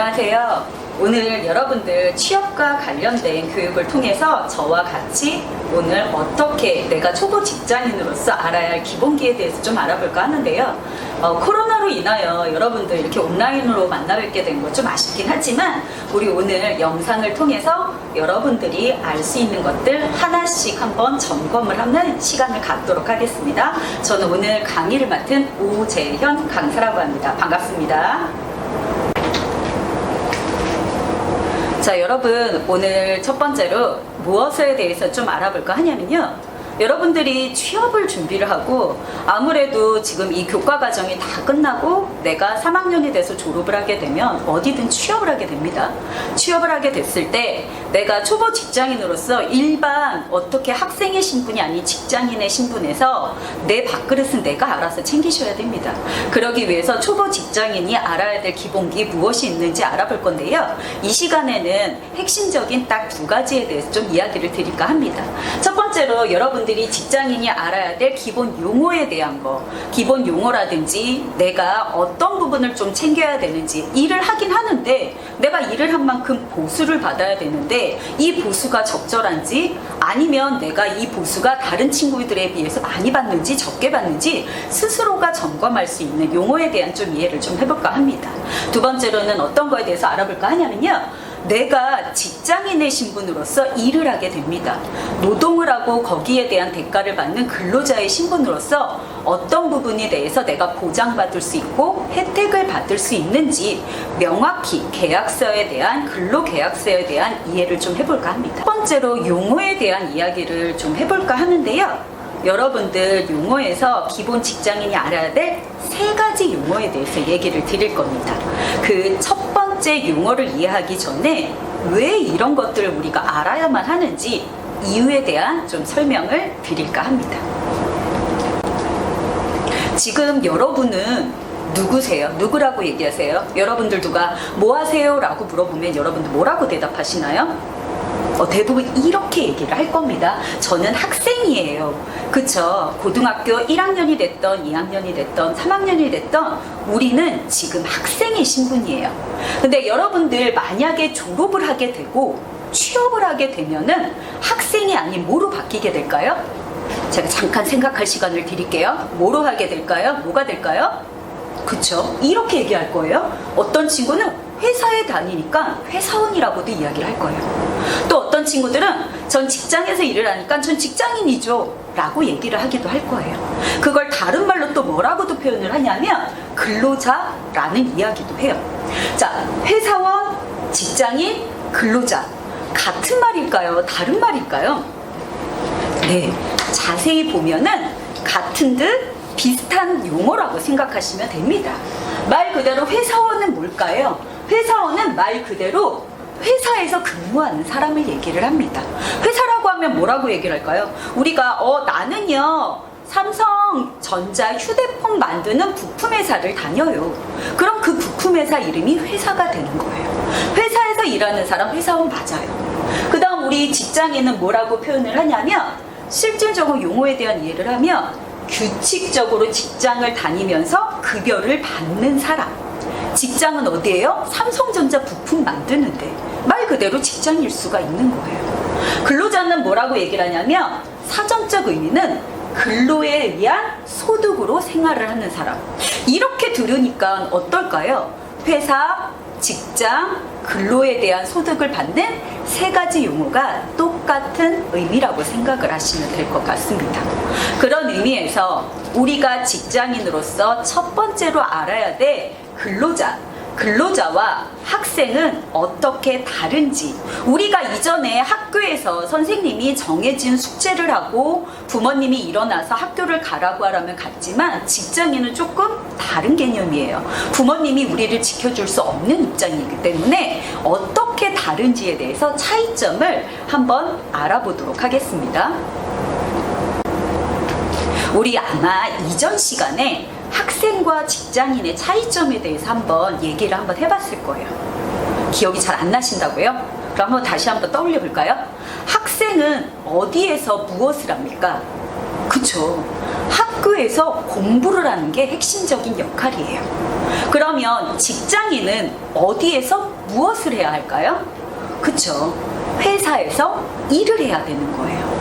안녕하세요. 오늘 여러분들 취업과 관련된 교육을 통해서 저와 같이 오늘 어떻게 내가 초보 직장인으로서 알아야 할 기본기에 대해서 좀 알아볼까 하는데요. 어, 코로나로 인하여 여러분들 이렇게 온라인으로 만나 뵙게 된거좀 아쉽긴 하지만 우리 오늘 영상을 통해서 여러분들이 알 수 있는 것들 하나씩 한번 점검을 하는 시간을 갖도록 하겠습니다. 저는 오늘 강의를 맡은 오재현 강사라고 합니다. 반갑습니다. 자, 여러분, 오늘 첫 번째로 무엇에 대해서 좀 알아볼까 하냐면요. 여러분들이 취업을 준비를 하고 아무래도 지금 이 교과 과정이 다 끝나고 내가 3학년이 돼서 졸업을 하게 되면 어디든 취업을 하게 됩니다. 취업을 하게 됐을 때 내가 초보 직장인으로서 일반 어떻게 학생의 신분이 아닌 직장인의 신분에서 내 밥그릇은 내가 알아서 챙기셔야 됩니다. 그러기 위해서 초보 직장인이 알아야 될 기본기 무엇이 있는지 알아볼 건데요. 이 시간에는 핵심적인 딱 두 가지에 대해서 좀 이야기를 드릴까 합니다. 첫 번째 로 여러분들이 직장인이 알아야 될 기본 용어에 대한 거, 기본 용어라든지 내가 어떤 부분을 좀 챙겨야 되는지 일을 하긴 하는데 내가 일을 한 만큼 보수를 받아야 되는데 이 보수가 적절한지 아니면 내가 이 보수가 다른 친구들에 비해서 많이 받는지 적게 받는지 스스로가 점검할 수 있는 용어에 대한 좀 이해를 좀 해볼까 합니다. 두 번째로는 어떤 거에 대해서 알아볼까 하냐면요. 내가 직장인의 신분으로서 일을 하게 됩니다. 노동을 하고 거기에 대한 대가를 받는 근로자의 신분으로서 어떤 부분에 대해서 내가 보장받을 수 있고 혜택을 받을 수 있는지 명확히 계약서에 대한 근로계약서에 대한 이해를 좀 해볼까 합니다. 첫 번째로 용어에 대한 이야기를 좀 해볼까 하는데요. 여러분들 용어에서 기본 직장인이 알아야 될 세 가지 용어에 대해서 얘기를 드릴 겁니다. 그 첫 번째 용어를 이해하기 전에 왜 이런 것들을 우리가 알아야만 하는지 이유에 대한 좀 설명을 드릴까 합니다. 지금 여러분은 누구세요? 누구라고 얘기하세요? 여러분들 누가 뭐 하세요? 라고 물어보면 여러분들 뭐라고 대답하시나요? 어, 대부분 이렇게 얘기를 할 겁니다. 저는 학생이에요. 그쵸? 고등학교 1학년이 됐던, 2학년이 됐던, 3학년이 됐던, 우리는 지금 학생의 신분이에요. 근데 여러분들 만약에 졸업을 하게 되고, 취업을 하게 되면은 학생이 아닌 뭐로 바뀌게 될까요? 제가 잠깐 생각할 시간을 드릴게요. 뭐로 하게 될까요? 뭐가 될까요? 그쵸? 이렇게 얘기할 거예요. 어떤 친구는 회사에 다니니까 회사원이라고도 이야기를 할 거예요. 또 어떤 친구들은 전 직장에서 일을 하니까 전 직장인이죠. 라고 얘기를 하기도 할 거예요. 그걸 다른 말로 또 뭐라고도 표현을 하냐면 근로자라는 이야기도 해요. 자, 회사원, 직장인, 근로자. 같은 말일까요? 다른 말일까요? 네, 자세히 보면은 같은 듯 비슷한 용어라고 생각하시면 됩니다. 말 그대로 회사원은 뭘까요? 회사원은 말 그대로 회사에서 근무하는 사람을 얘기를 합니다. 회사라고 하면 뭐라고 얘기를 할까요? 우리가 어 나는요 삼성전자 휴대폰 만드는 부품 회사를 다녀요. 그럼 그 부품 회사 이름이 회사가 되는 거예요. 회사에서 일하는 사람 회사원 맞아요. 그 다음 우리 직장인은 뭐라고 표현을 하냐면 실질적으로 용어에 대한 이해를 하면 규칙적으로 직장을 다니면서 급여를 받는 사람. 직장은 어디예요? 삼성전자 부품 만드는데 말 그대로 직장일 수가 있는 거예요. 근로자는 뭐라고 얘기를 하냐면 사정적 의미는 근로에 의한 소득으로 생활을 하는 사람. 이렇게 들으니까 어떨까요? 회사, 직장, 근로에 대한 소득을 받는 세 가지 용어가 똑같은 의미라고 생각을 하시면 될 것 같습니다. 그런 의미에서 우리가 직장인으로서 첫 번째로 알아야 될 근로자, 근로자와 학생은 어떻게 다른지 우리가 이전에 학교에서 선생님이 정해진 숙제를 하고 부모님이 일어나서 학교를 가라고 하라면 갔지만 직장인은 조금 다른 개념이에요. 부모님이 우리를 지켜줄 수 없는 입장이기 때문에 어떻게 다른지에 대해서 차이점을 한번 알아보도록 하겠습니다. 우리 아마 이전 시간에 학생과 직장인의 차이점에 대해서 한번 얘기를 한번 해봤을 거예요. 기억이 잘 안 나신다고요? 그럼 한번 다시 한번 떠올려 볼까요? 학생은 어디에서 무엇을 합니까? 그쵸. 학교에서 공부를 하는 게 핵심적인 역할이에요. 그러면 직장인은 어디에서 무엇을 해야 할까요? 그쵸. 회사에서 일을 해야 되는 거예요.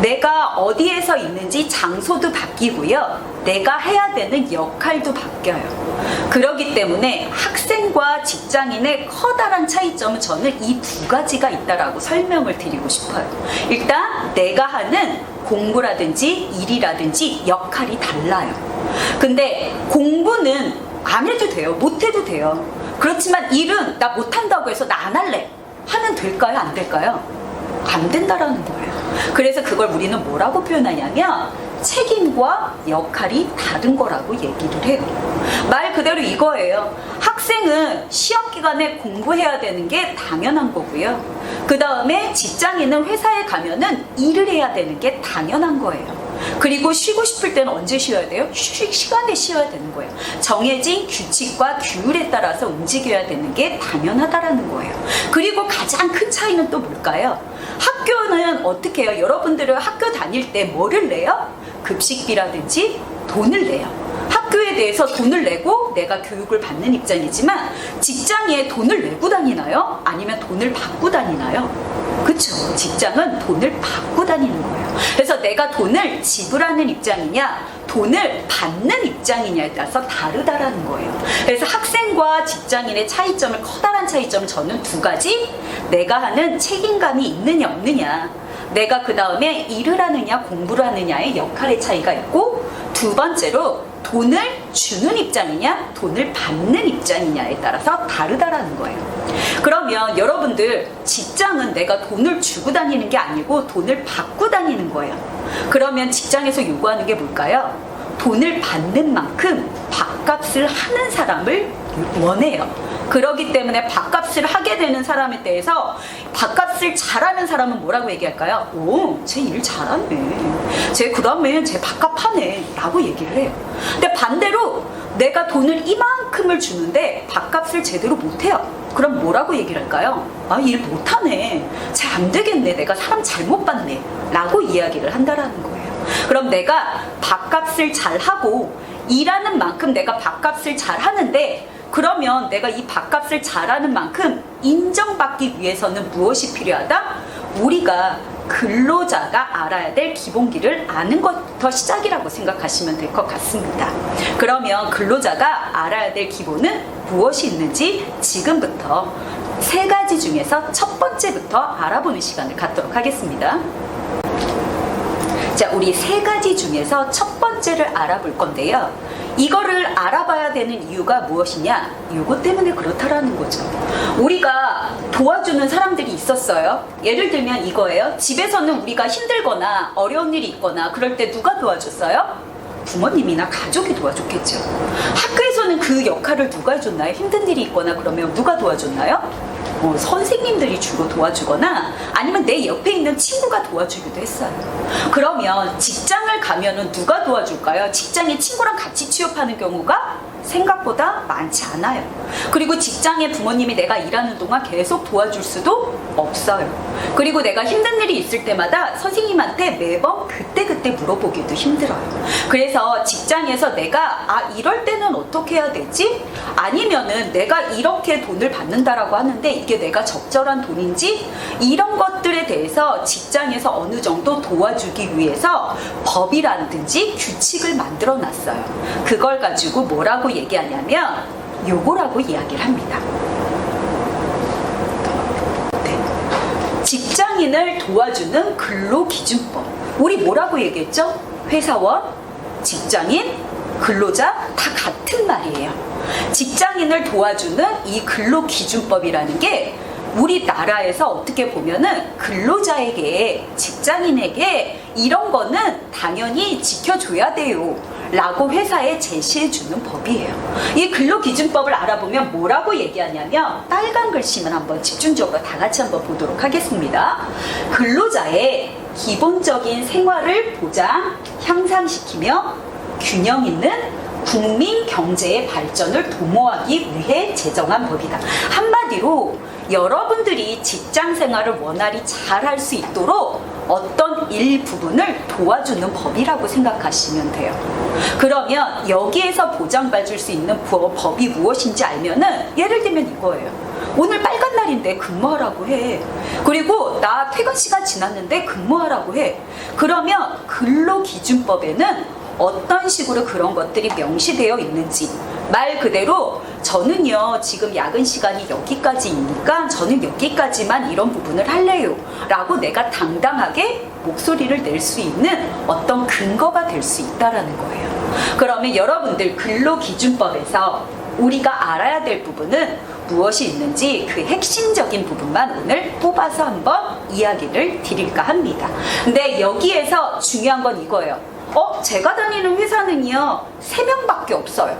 내가 어디에서 있는지 장소도 바뀌고요. 내가 해야 되는 역할도 바뀌어요. 그렇기 때문에 학생과 직장인의 커다란 차이점은 저는 이 두 가지가 있다라고 설명을 드리고 싶어요. 일단 내가 하는 공부라든지 일이라든지 역할이 달라요. 근데 공부는 안 해도 돼요. 못 해도 돼요. 그렇지만 일은 나 못한다고 해서 나 안 할래. 하면 될까요? 안 될까요? 안 된다라는 거예요. 그래서 그걸 우리는 뭐라고 표현하냐면 책임과 역할이 다른 거라고 얘기를 해요. 말 그대로 이거예요. 학생은 시험 기간에 공부해야 되는 게 당연한 거고요. 그 다음에 직장인은 회사에 가면은 일을 해야 되는 게 당연한 거예요. 그리고 쉬고 싶을 때는 언제 쉬어야 돼요? 휴식 시간에 쉬어야 되는 거예요. 정해진 규칙과 규율에 따라서 움직여야 되는 게 당연하다라는 거예요. 그리고 가장 큰 차이는 또 뭘까요? 학교는 어떻게 해요? 여러분들은 학교 다닐 때 뭐를 내요? 급식비라든지 돈을 내요. 학교에 대해서 돈을 내고 내가 교육을 받는 입장이지만 직장에 돈을 내고 다니나요? 아니면 돈을 받고 다니나요? 그쵸. 직장은 돈을 받고 다니는 거예요. 그래서 내가 돈을 지불하는 입장이냐, 돈을 받는 입장이냐에 따라서 다르다라는 거예요. 그래서 학생과 직장인의 차이점을, 커다란 차이점을 저는 두 가지, 내가 하는 책임감이 있느냐, 없느냐, 내가 그 다음에 일을 하느냐, 공부를 하느냐의 역할의 차이가 있고, 두 번째로 돈을 주는 입장이냐, 돈을 받는 입장이냐에 따라서 다르다라는 거예요. 그러면 여러분들 직장은 내가 돈을 주고 다니는 게 아니고 돈을 받고 다니는 거예요. 그러면 직장에서 요구하는 게 뭘까요? 돈을 받는 만큼 밥값을 하는 사람을 원해요. 그러기 때문에 밥값을 하게 되는 사람에 대해서 밥값을 잘하는 사람은 뭐라고 얘기할까요? 오, 쟤 일 잘하네. 쟤 그다음에 쟤 밥값 하네. 라고 얘기를 해요. 근데 반대로 내가 돈을 이만큼을 주는데 밥값을 제대로 못해요. 그럼 뭐라고 얘기를 할까요? 아, 일 못하네. 잘안 되겠네. 내가 사람 잘못 봤네. 라고 이야기를 한다라는 거예요. 그럼 내가 밥값을 잘 하고 일하는 만큼 내가 밥값을 잘 하는데 그러면 내가 이 밥값을 잘하는 만큼 인정받기 위해서는 무엇이 필요하다? 우리가 근로자가 알아야 될 기본기를 아는 것부터 시작이라고 생각하시면 될 것 같습니다. 그러면 근로자가 알아야 될 기본은 무엇이 있는지 지금부터 세 가지 중에서 첫 번째부터 알아보는 시간을 갖도록 하겠습니다. 자, 우리 세 가지 중에서 첫 번째를 알아볼 건데요. 이거를 알아봐야 되는 이유가 무엇이냐? 이것 때문에 그렇다라는 거죠. 우리가 도와주는 사람들이 있었어요. 예를 들면 이거예요. 집에서는 우리가 힘들거나 어려운 일이 있거나 그럴 때 누가 도와줬어요? 부모님이나 가족이 도와줬겠죠. 학교에서는 그 역할을 누가 해줬나요? 힘든 일이 있거나 그러면 누가 도와줬나요? 어, 선생님들이 주로 도와주거나 아니면 내 옆에 있는 친구가 도와주기도 했어요. 그러면 직장을 가면은 누가 도와줄까요? 직장에 친구랑 같이 취업하는 경우가 생각보다 많지 않아요. 그리고 직장에 부모님이 내가 일하는 동안 계속 도와줄 수도 없어요. 그리고 내가 힘든 일이 있을 때마다 선생님한테 매번 그때그때 물어보기도 힘들어요. 그래서 직장에서 내가 아, 이럴 때는 어떻게 해야 되지? 아니면은 내가 이렇게 돈을 받는다라고 하는데 이게 내가 적절한 돈인지 이런 것들에 대해서 직장에서 어느 정도 도와주기 위해서 법이라든지 규칙을 만들어 놨어요. 그걸 가지고 뭐라고 얘기하냐면 요거라고 이야기를 합니다. 네. 직장인을 도와주는 근로기준법. 우리 뭐라고 얘기했죠? 회사원, 직장인, 근로자 다 같은 말이에요. 직장인을 도와주는 이 근로기준법이라는 게 우리나라에서 어떻게 보면은 근로자에게 직장인에게 이런 거는 당연히 지켜줘야 돼요. 라고 회사에 제시해주는 법이에요. 이 근로기준법을 알아보면 뭐라고 얘기하냐면 빨간 글씨만 한번 집중적으로 다 같이 한번 보도록 하겠습니다. 근로자의 기본적인 생활을 보장, 향상시키며 균형 있는 국민 경제의 발전을 도모하기 위해 제정한 법이다. 한마디로 여러분들이 직장 생활을 원활히 잘 할 수 있도록 어떤 일부분을 도와주는 법이라고 생각하시면 돼요. 그러면 여기에서 보장받을 수 있는 부- 법이 무엇인지 알면은 예를 들면 이거예요. 오늘 빨간 날인데 근무하라고 해. 그리고 나 퇴근 시간 지났는데 근무하라고 해. 그러면 근로기준법에는 어떤 식으로 그런 것들이 명시되어 있는지 말 그대로 저는요 지금 야근 시간이 여기까지이니까 저는 여기까지만 이런 부분을 할래요 라고 내가 당당하게 목소리를 낼 수 있는 어떤 근거가 될 수 있다라는 거예요 그러면 여러분들 근로기준법에서 우리가 알아야 될 부분은 무엇이 있는지 그 핵심적인 부분만 오늘 뽑아서 한번 이야기를 드릴까 합니다. 근데 여기에서 중요한 건 이거예요. 어, 제가 다니는 회사는요, 세명밖에 없어요.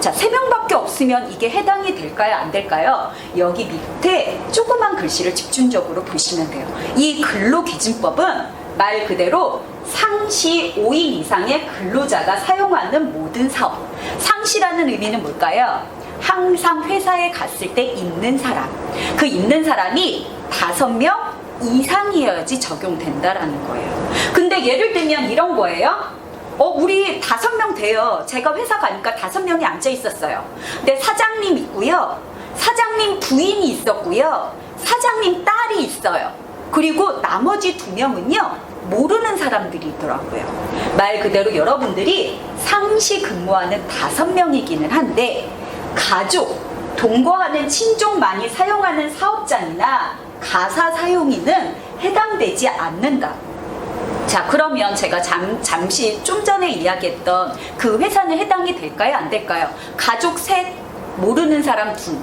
자, 세명밖에 없으면 이게 해당이 될까요? 안 될까요? 여기 밑에 조그만 글씨를 집중적으로 보시면 돼요. 이 근로기준법은 말 그대로 상시 5인 이상의 근로자가 사용하는 모든 사업. 상시라는 의미는 뭘까요? 항상 회사에 갔을 때 있는 사람. 그 있는 사람이 다섯 명 이상이어야지 적용된다라는 거예요. 근데 예를 들면 이런 거예요. 어, 우리 다섯 명 돼요. 제가 회사 가니까 다섯 명이 앉아 있었어요. 근데 사장님 있고요. 사장님 부인이 있었고요. 사장님 딸이 있어요. 그리고 나머지 두 명은요. 모르는 사람들이 있더라고요. 말 그대로 여러분들이 상시 근무하는 다섯 명이기는 한데 가족, 동거하는 친족 많이 사용하는 사업장이나 가사 사용인은 해당되지 않는다. 자, 그러면 제가 잠, 잠시 좀 전에 이야기했던 그 회사는 해당이 될까요? 안 될까요? 가족 셋, 모르는 사람 둘.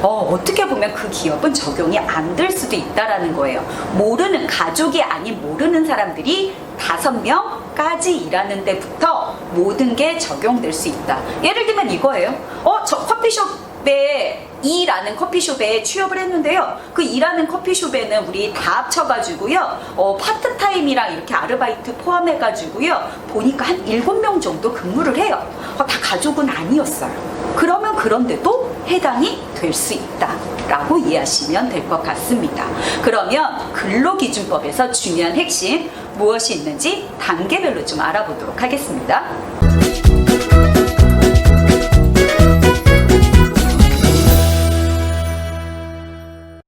어, 어떻게 보면 그 기업은 적용이 안 될 수도 있다라는 거예요. 모르는, 가족이 아닌 모르는 사람들이 다섯 명까지 일하는 데부터 모든 게 적용될 수 있다. 예를 들면 이거예요. 어, 저 커피숍에 이라는 커피숍에 취업을 했는데요. 그 일하는 커피숍에는 우리 다 합쳐가지고요. 어, 파트타임이랑 이렇게 아르바이트 포함해가지고요. 보니까 한 일곱 명 정도 근무를 해요. 어, 다 가족은 아니었어요. 그러면 그런데도 해당이 될 수 있다 라고 이해하시면 될 것 같습니다. 그러면 근로기준법에서 중요한 핵심 무엇이 있는지 단계별로 좀 알아보도록 하겠습니다.